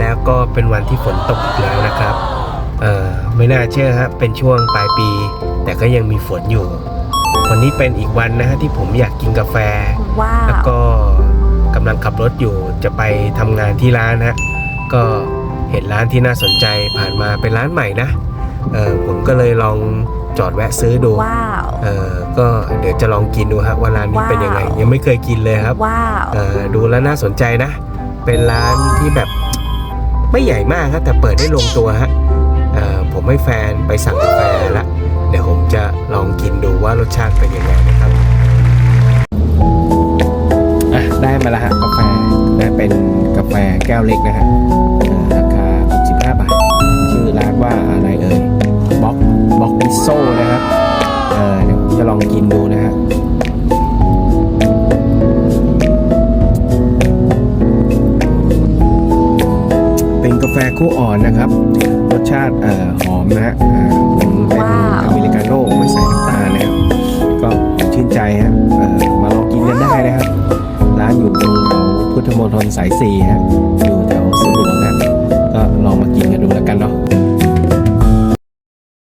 แล้วก็เป็นวันที่ฝนตกอีกแล้วนะครับ เอ่อไม่น่าเชื่อฮะเป็นช่วงปลายปี แต่ก็ยังมีฝนอยู่ วันนี้เป็นอีกวันนะฮะที่ผมอยากกินกาแฟ ว้าแล้ววก็กำลังขับรถอยู่จะไปทำงานที่ร้านฮะก็เห็นร้านที่น่าสนใจผ่านมาเป็นร้านใหม่นะเออผมก็เลยลองจอดแวะซื้อดูว้าว เออก็เดี๋ยวจะลองกินดูฮะว่าร้านนี้เป็นยังไงว้าวยังไม่เคยกินเลยครับ ว้าว เออดูแล้วน่าสนใจนะ เป็นร้านที่แบบ ไม่ใหญ่มากครับแต่เปิดได้ลงตัวฮะผมให้แฟนไปสั่งกาแฟละเดี๋ยวผมจะลองกินดูว่ารสชาติเป็นยังไงนะครับอะได้มาแล้วฮะกาแฟนะเป็นกาแฟแก้วเล็กนะฮะราคา65บาท ชื่อร้านว่าอะไรเอ่ยบ็อกบ็อกบิโซนะครับเออเดี๋ยวผมจะลองกินดูนะฮะ ฟคั่วอ่อนนะครับ รสชาติเอ่อหอมนะฮะเอ่อเป็นเป็นว้าวอเมริกาโน่ไม่ใส่น้ำตาลนะครับก็หอมชื่นใจฮะเอ่อมาลองกินกันได้นะครับ ร้านอยู่ตรงแถวพุทธมณฑลสายสี่ฮะ